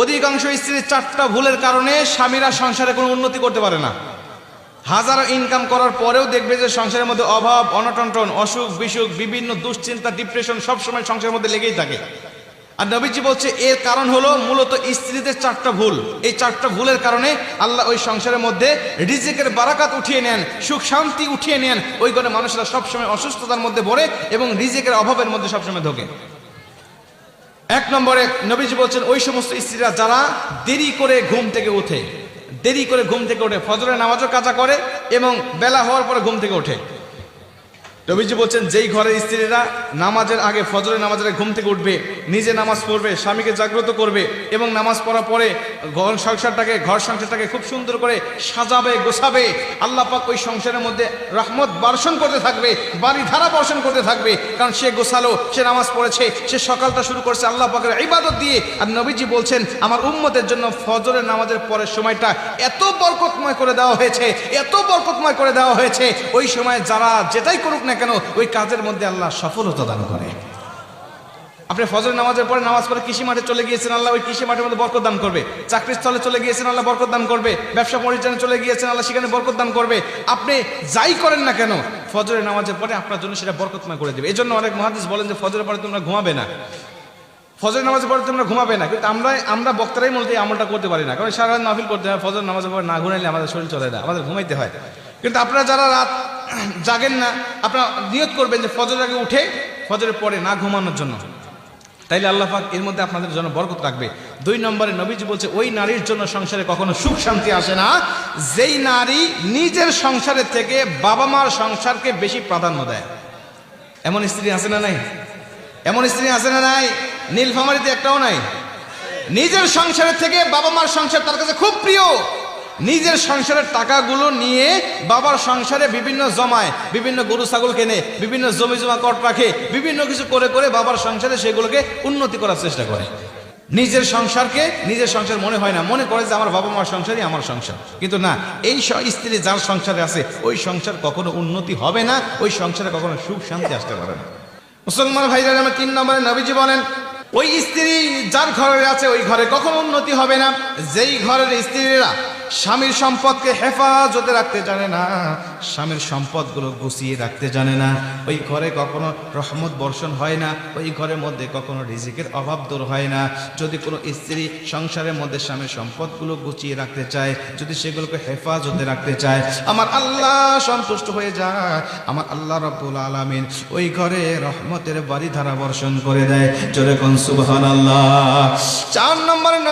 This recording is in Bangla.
অধিকাংশ স্ত্রীর চারটা ভুলের কারণে স্বামীরা সংসারে কোনো উন্নতি করতে পারে না। হাজারো ইনকাম করার পরেও দেখবে যে সংসারের মধ্যে অভাব, অনটনটন, অসুখ, বিসুখ, বিভিন্ন দুশ্চিন্তা ডিপ্রেশন সবসময় সংসারের মধ্যে লেগেই থাকে। আর নবীজি বলছে, এর কারণ হলো মূলত স্ত্রীদের চারটা ভুল। এই চারটা ভুলের কারণে আল্লাহ ওই সংসারের মধ্যে রিজিকের বারাকাত উঠিয়ে নেন, সুখ শান্তি উঠিয়ে নেন। ওই ঘরে মানুষরা সবসময় অসুস্থতার মধ্যে পড়ে এবং রিজিকের অভাবের মধ্যে সবসময় ঢোকে। এক নম্বরে নবীজি বলছেন, ওই সমস্ত স্ত্রীরা যারা দেরি করে ঘুম থেকে ওঠে, দেরি করে ঘুম থেকে ওঠে, ফজরের নামাজও কাজা করে এবং বেলা হওয়ার পরে ঘুম থেকে ওঠে। নবীজি বলছেন, যেই ঘরের স্ত্রীরা নামাজের আগে, ফজরের নামাজের ঘুম থেকে উঠবে, নিজে নামাজ পড়বে, স্বামীকে জাগ্রত করবে এবং নামাজ পড়ার পরে ঘর সংসারটাকে ঘর সংসারটাকে খুব সুন্দর করে সাজাবে, গোছাবে, আল্লাহ পাক ওই সংসারের মধ্যে রহমত বর্ষণ করতে থাকবে, বাড়ি ধারা বর্ষণ করতে থাকবে, কারণ সে গোছালো, সে নামাজ পড়েছে, সে সকালটা শুরু করছে আল্লাহ পাকের ইবাদত দিয়ে। আর নবীজি বলছেন, আমার উম্মতের জন্য ফজরের নামাজের পরের সময়টা এত বরকতময় করে দেওয়া হয়েছে, এত বরকতময় করে দেওয়া হয়েছে, ওই সময় যারা যেটাই করুক না কেন ওই কাজের মধ্যে আল্লাহ সফলতা দান করে। আপনি ফজর নামাজের পরে নামাজ পড়ে কৃষি মাঠে চলে গিয়েছেন, আল্লাহ ওই কৃষি মাঠের মধ্যে বরকত দান করবে। চাকরির স্থলে চলে গিয়েছেন, আল্লাহ বরকত দান করবে। ব্যবসা পরিচালনা চলে গিয়েছেন, আল্লাহ সেখানে বরকত দান করবে। আপনি যাই করেন না কেন, ফজরের নামাজের পরে আপনার জন্য সেটা বরকতময় করে দেবে। এই জন্য অনেক মহাদিস বলেন যে ফজরের পরে তোমরা ঘুমাবে না। ফজর নামাজের পরে তোমরা ঘুমাবে না। কিন্তু আমরা আমরা বক্তারাই মূলত এই আমলটা করতে পারি না। কারণ সারা মাহফিল করতে হয় ফজর নামাজের পরে না ঘুরাইলে আমাদের শরীর চলে না, আমাদের ঘুমাইতে হয়। কিন্তু আপনারা যারা রাত জাগেন না, আপনারা নিয়ত করবেন যে ফজরের আগে উঠে ফজরের পরে না ঘুমানোর জন্য। তাইলে পাক এর মধ্যে আপনাদের জন্য বরকত রাখবে। দুই নম্বরে নবীজি বলছে, ওই নারীর জন্য সংসারে কখনো সুখ শান্তি আসে না। যেই নারী নিজের সংসারের থেকে বাবা মার সংসারকে বেশি প্রাধান্য দেয়। এমন স্ত্রী আছে না নাই? এমন স্ত্রী আছে না নাই? নীলফামারিতে একটাও নাই। নিজের সংসারের থেকে বাবা মার সংসার তার কাছে খুব প্রিয়। নিজের সংসারের টাকাগুলো নিয়ে বাবার সংসারে বিভিন্ন জমায়, বিভিন্ন গরু, ছাগল কেনে, বিভিন্ন জমি জমা কট রাখে, বিভিন্ন কিছু করে করে বাবার সংসারে সেগুলোকে উন্নতি করার চেষ্টা করে। নিজের সংসারকে নিজের সংসার মনে হয় না, মনে করে যে আমার বাবা মার সংসারই আমার সংসার। কিন্তু না, এই স্ত্রী যার সংসারে আছে, ওই সংসার কখনো উন্নতি হবে না, ওই সংসারে কখনো সুখ শান্তি আসতে পারে না। মুসলমান ভাইরা, আমার তিন নম্বরে নবীজি বলেন, ওই স্ত্রী যার ঘরে আছে, ওই ঘরে কখনো উন্নতি হবে না। যেই ঘরের স্ত্রীরা স্বামীর সম্পদকে হেফাজতে রাখতে জানে না, স্বামীর সম্পদগুলো গুছিয়ে রাখতে জানে না। ওই ঘরে কখনো রহমত বর্ষণ হয় না, ওই ঘরের মধ্যে কখনো রিজিকের অভাব দূর হয় না। যদি কোনো স্ত্রী সংসারের মধ্যে স্বামীর সম্পদগুলো গুছিয়ে রাখতে চায়, যদি সেগুলোকে হেফাজতে রাখতে চায়, আমার আল্লাহ সন্তুষ্ট হয়ে যায়, আমার আল্লাহ রব্বুল আলামিন ওই ঘরে রহমতের বাড়ি ধারা বর্ষণ করে দেয়। জোরে কোন সুবহানাল্লাহ। চার নম্বরে